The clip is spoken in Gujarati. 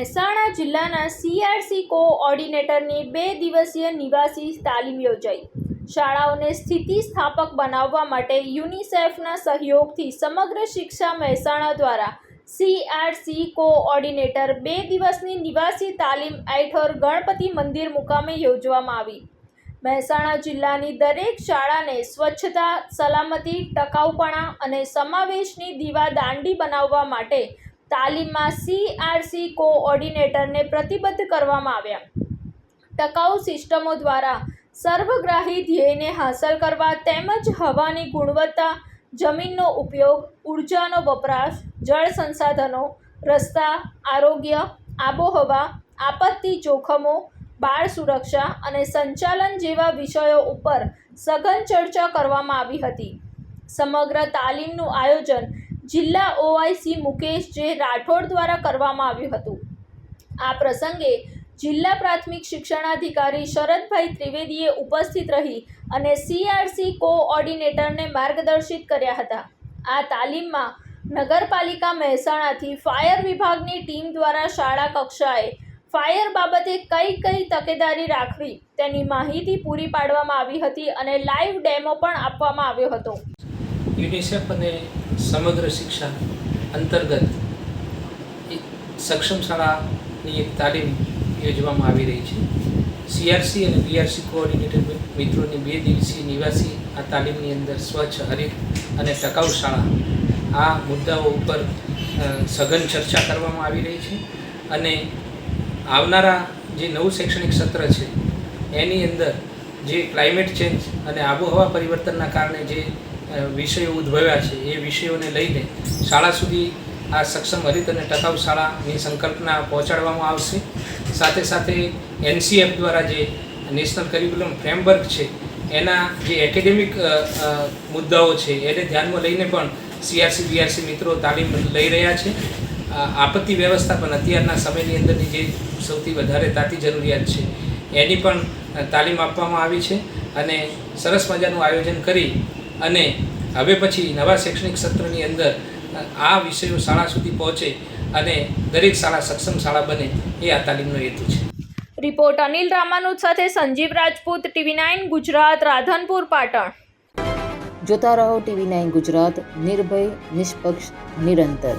મહેસાણા જિલ્લાના સીઆરસી કોઓર્ડિનેટરની બે દિવસીય નિવાસી તાલીમ યોજાઈ. શાળાઓને સ્થિતિસ્થાપક બનાવવા માટે યુનિસેફના સહયોગથી સમગ્ર શિક્ષા મહેસાણા દ્વારા સીઆરસી કોઓર્ડિનેટર બે દિવસની નિવાસી તાલીમ આઈઠોર ગણપતિ મંદિર મુકામે યોજવામાં આવી. મહેસાણા જિલ્લાની દરેક શાળાને સ્વચ્છતા, સલામતી, ટકાઉપણા અને સમાવેશની દીવા દાંડી બનાવવા માટે તાલીમમાં સીઆરસી કોઓર્ડિનેટરને પ્રતિબદ્ધ કરવામાં આવ્યા. ટકાઉ સિસ્ટમો દ્વારા સર્વગ્રાહી ધ્યેયને હાંસલ કરવા તેમજ હવાની ગુણવત્તા, જમીનનો ઉપયોગ, ઉર્જાનો વપરાશ, જળ સંસાધનો, રસ્તા, આરોગ્ય, આબોહવા, આપત્તિ જોખમો, બાળ સુરક્ષા અને સંચાલન જેવા વિષયો ઉપર સઘન ચર્ચા કરવામાં આવી હતી. સમગ્ર તાલીમનું આયોજન જિલ્લા ઓઆઈસી મુકેશ જે રાઠોડ દ્વારા કરવામાં આવ્યું હતું. આ પ્રસંગે જિલ્લા પ્રાથમિક શિક્ષણાધિકારી શરદભાઈ ત્રિવેદીએ ઉપસ્થિત રહી અને સીઆરસી કોઓર્ડિનેટરને માર્ગદર્શિત કર્યા હતા. આ તાલીમમાં નગરપાલિકા મહેસાણાથી ફાયર વિભાગની ટીમ દ્વારા શાળા કક્ષાએ ફાયર બાબતે કઈ કઈ તકેદારી રાખવી તેની માહિતી પૂરી પાડવામાં આવી હતી અને લાઈવ ડેમો પણ આપવામાં આવ્યો હતો. યુનિસેફ અને સમગ્ર શિક્ષા અંતર્ગત સક્ષમ શાળાની એક તાલીમ યોજવામાં આવી રહી છે. સીઆરસી અને બીઆરસી કોઓર્ડિનેટર મિત્રોની બે દિવસીય નિવાસી આ તાલીમની અંદર સ્વચ્છ, હરિત અને ટકાઉ શાળા આ મુદ્દાઓ ઉપર સઘન ચર્ચા કરવામાં આવી રહી છે અને આવનારા જે નવું શૈક્ષણિક સત્ર છે, એની અંદર જે ક્લાઇમેટ ચેન્જ અને આબોહવા પરિવર્તનના કારણે જે વિષયો ઉદ્ભવ્યા છે. એ વિષયોને લઈને શાળા સુધી આ સક્ષમ હરિત અને ટકાઉ શાળાની સંકલ્પના પહોંચાડવામાં આવશે. સાથે સાથે એનસીએફ દ્વારા જે નેશનલ કરિક્યુલમ ફ્રેમવર્ક છે, એના જે એકેડેમિક મુદ્દાઓ છે, એને ધ્યાનમાં લઈને પણ સીઆરસી બીઆરસી મિત્રો તાલીમ લઈ રહ્યા છે. આપત્તિ વ્યવસ્થાપન અત્યારના સમયની અંદરની જે સૌથી વધારે તાતી જરૂરિયાત છે, એની પણ તાલીમ આપવામાં આવી છે. અને સરસ મજાનું આયોજન કરી અને હવે પછી નવા શૈક્ષણિક સત્રની અંદર આ વિષયો શાળા સુધી પહોંચે અને દરેક શાળા સક્ષમ શાળા બને એ આ તાલીમનો હેતુ છે. રિપોર્ટ અનિલ રામાનુજ સાથે સંજીવ રાજપૂત ટીવી નાઇન ગુજરાત રાધનપુર પાટણ. જોતા રહો ટીવી નાઇન ગુજરાત નિર્ભય નિષ્પક્ષ નિરંતર.